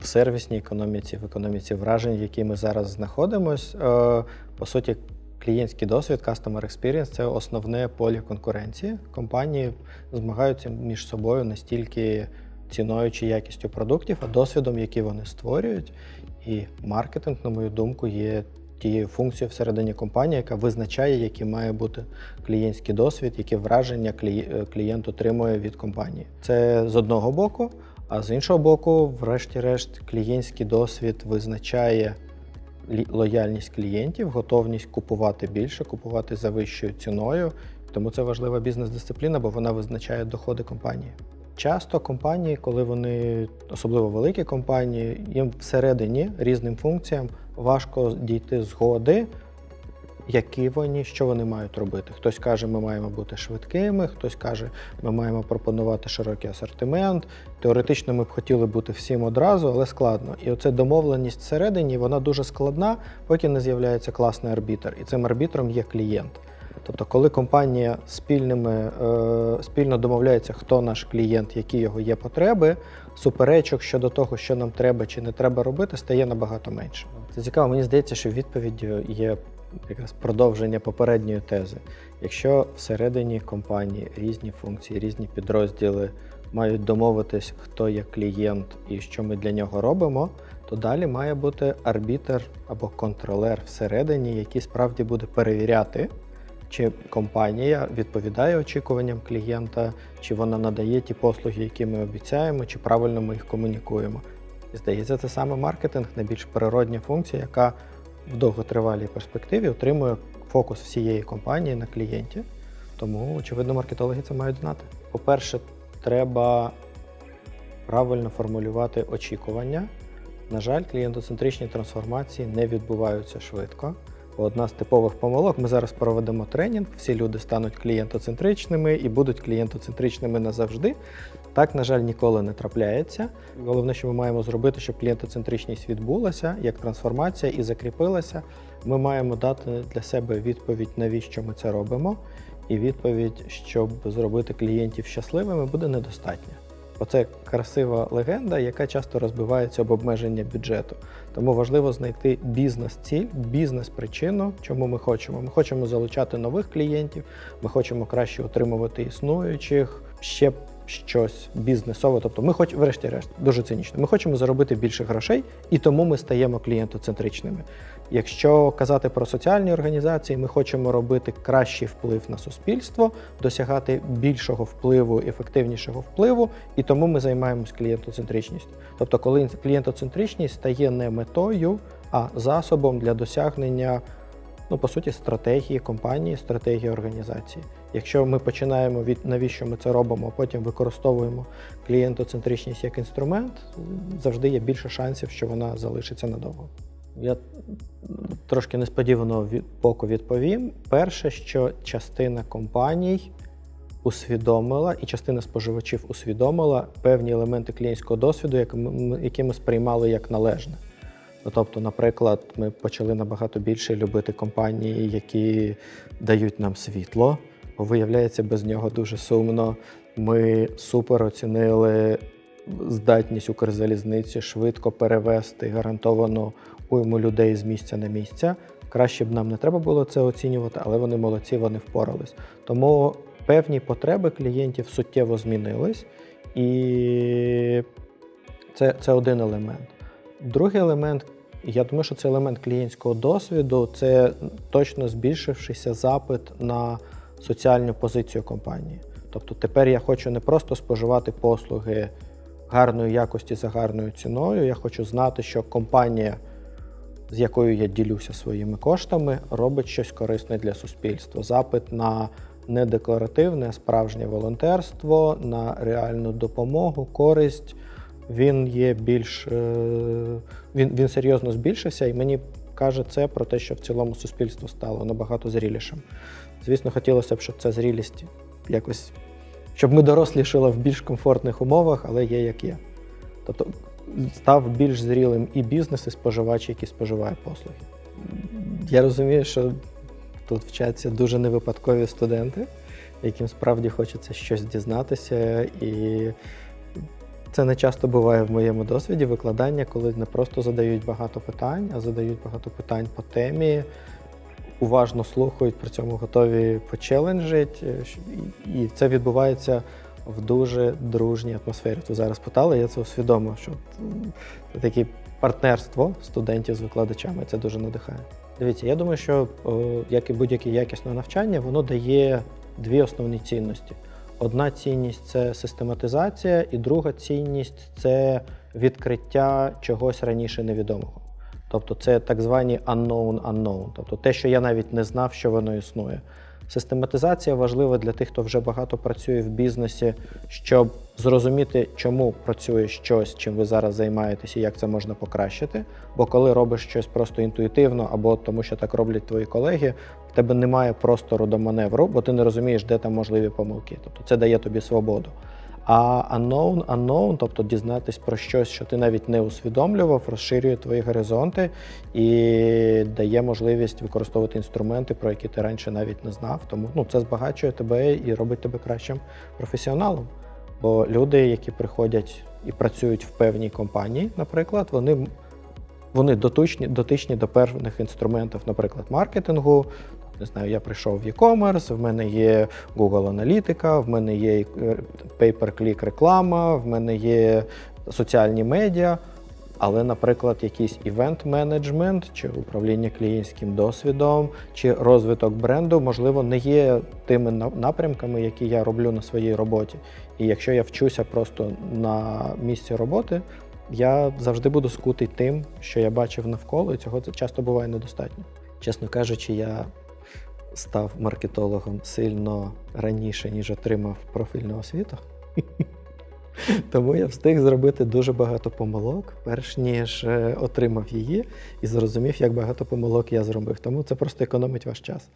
в сервісній економіці, в економіці вражень, в якій ми зараз знаходимося. Е, По суті, клієнтський досвід, customer experience – це основне поле конкуренції. Компанії змагаються між собою настільки ціною чи якістю продуктів, а досвідом, який вони створюють. І маркетинг, на мою думку, є тією функцією всередині компанії, яка визначає, який має бути клієнтський досвід, які враження е, клієнт отримує від компанії. Це з одного боку, а з іншого боку, врешті-решт, клієнтський досвід визначає лояльність клієнтів, готовність купувати більше, купувати за вищою ціною. Тому це важлива бізнес-дисципліна, бо вона визначає доходи компанії. Часто компанії, коли вони, особливо великі компанії, їм всередині різним функціям важко дійти згоди, які вони, що вони мають робити. Хтось каже, ми маємо бути швидкими, хтось каже, ми маємо пропонувати широкий асортимент. Теоретично ми б хотіли бути всім одразу, але складно. І оця домовленість всередині вона дуже складна, поки не з'являється класний арбітр. І цим арбітром є клієнт. Тобто, коли компанія спільними, е, спільно домовляється, хто наш клієнт, які його є потреби, суперечок щодо того, що нам треба чи не треба робити, стає набагато менше. Це цікаво. Мені здається, що відповіддю є якраз продовження попередньої тези. Якщо всередині компанії різні функції, різні підрозділи мають домовитись, хто є клієнт і що ми для нього робимо, то далі має бути арбітер або контролер всередині, який справді буде перевіряти, чи компанія відповідає очікуванням клієнта, чи вона надає ті послуги, які ми обіцяємо, чи правильно ми їх комунікуємо. І здається, це саме маркетинг, найбільш природня функція, яка в довготривалій перспективі отримує фокус всієї компанії на клієнті. Тому, очевидно, маркетологи це мають знати. По-перше, треба правильно формулювати очікування. На жаль, клієнтоцентричні трансформації не відбуваються швидко. Одна з типових помилок, ми зараз проведемо тренінг, всі люди стануть клієнтоцентричними і будуть клієнтоцентричними назавжди. Так, на жаль, ніколи не трапляється. Головне, що ми маємо зробити, щоб клієнтоцентричність відбулася як трансформація і закріпилася. Ми маємо дати для себе відповідь, навіщо ми це робимо. І відповідь, щоб зробити клієнтів щасливими, буде недостатня. Оце красива легенда, яка часто розбивається об обмеження бюджету. Тому важливо знайти бізнес-ціль, бізнес-причину, чому ми хочемо. Ми хочемо залучати нових клієнтів, ми хочемо краще утримувати існуючих, ще щось бізнесове. Тобто, ми хоч, врешті-решт, дуже цинічно, ми хочемо заробити більше грошей, і тому ми стаємо клієнтоцентричними. Якщо казати про соціальні організації, ми хочемо робити кращий вплив на суспільство, досягати більшого впливу, ефективнішого впливу, і тому ми займаємось клієнтоцентричністю. Тобто, коли клієнтоцентричність стає не метою, а засобом для досягнення, ну по суті, стратегії компанії, стратегії організації. Якщо ми починаємо від навіщо ми це робимо, а потім використовуємо клієнтоцентричність як інструмент, завжди є більше шансів, що вона залишиться надовго. Я трошки несподівано від боку відповім. Перше, що частина компаній усвідомила, і частина споживачів усвідомила певні елементи клієнтського досвіду, які ми, сприймали як належне. Ну, Тобто, наприклад, ми почали набагато більше любити компанії, які дають нам світло, бо виявляється, без нього дуже сумно. Ми супер оцінили здатність Укрзалізниці швидко перевести гарантовано уйму людей з місця на місця. Краще б нам не треба було це оцінювати, але вони молодці, вони впорались. Тому певні потреби клієнтів суттєво змінились, і це, це один елемент. Другий елемент, я думаю, що це елемент клієнтського досвіду, це точно збільшившися запит на соціальну позицію компанії. Тобто тепер я хочу не просто споживати послуги гарної якості за гарною ціною. Я хочу знати, що компанія, з якою я ділюся своїми коштами, робить щось корисне для суспільства. Запит на не декларативне, а справжнє волонтерство, на реальну допомогу, користь. Він є більш е, він, він серйозно збільшився, і мені каже це про те, що в цілому суспільство стало набагато зрілішим. Звісно, хотілося б, щоб ця зрілість якось щоб ми дорослішали в більш комфортних умовах, але є як є. Тобто став більш зрілим і бізнес, і споживач, який споживає послуги. Я розумію, що тут вчаться дуже невипадкові студенти, яким справді хочеться щось дізнатися, і Це не часто буває в моєму досвіді викладання, коли не просто задають багато питань, а задають багато питань по темі, уважно слухають, при цьому готові почеленджити. е, і- це відбувається в дуже дружній атмосфері. Ти зараз питали, я це усвідомив, що це таке партнерство студентів з викладачами. Це дуже надихає. Дивіться, я думаю, що як і будь-яке якісне навчання, воно дає дві основні цінності. Одна цінність це систематизація, і друга цінність це відкриття чогось раніше невідомого. Тобто це так звані unknown unknown, тобто те, що я навіть не знав, що воно існує. Систематизація важлива для тих, хто вже багато працює в бізнесі, щоб зрозуміти, чому працює щось, чим ви зараз займаєтеся, і як це можна покращити. Бо коли робиш щось просто інтуїтивно або тому, що так роблять твої колеги, в тебе немає простору до маневру, бо ти не розумієш, де там можливі помилки. Тобто це дає тобі свободу. А unknown, unknown, тобто дізнатись про щось, що ти навіть не усвідомлював, розширює твої горизонти і дає можливість використовувати інструменти, про які ти раніше навіть не знав. Тому ну, це збагачує тебе і робить тебе кращим професіоналом. Бо люди, які приходять і працюють в певній компанії, наприклад, вони, вони дотичні, дотичні до певних інструментів, наприклад, маркетингу. Не знаю, я прийшов в e-commerce, в мене є Google аналітика, в мене є е, pay-per-click реклама, в мене є соціальні медіа. Але, наприклад, якийсь івент-менеджмент чи управління клієнтським досвідом, чи розвиток бренду, можливо, не є тими напрямками, які я роблю на своїй роботі. І якщо я вчуся просто на місці роботи, я завжди буду скутий тим, що я бачив навколо, і цього це часто буває недостатньо. Чесно кажучи, я став маркетологом сильно раніше, ніж отримав профільну освіту. Тому я встиг зробити дуже багато помилок, перш ніж е, отримав її і зрозумів, як багато помилок я зробив. Тому це просто економить ваш час.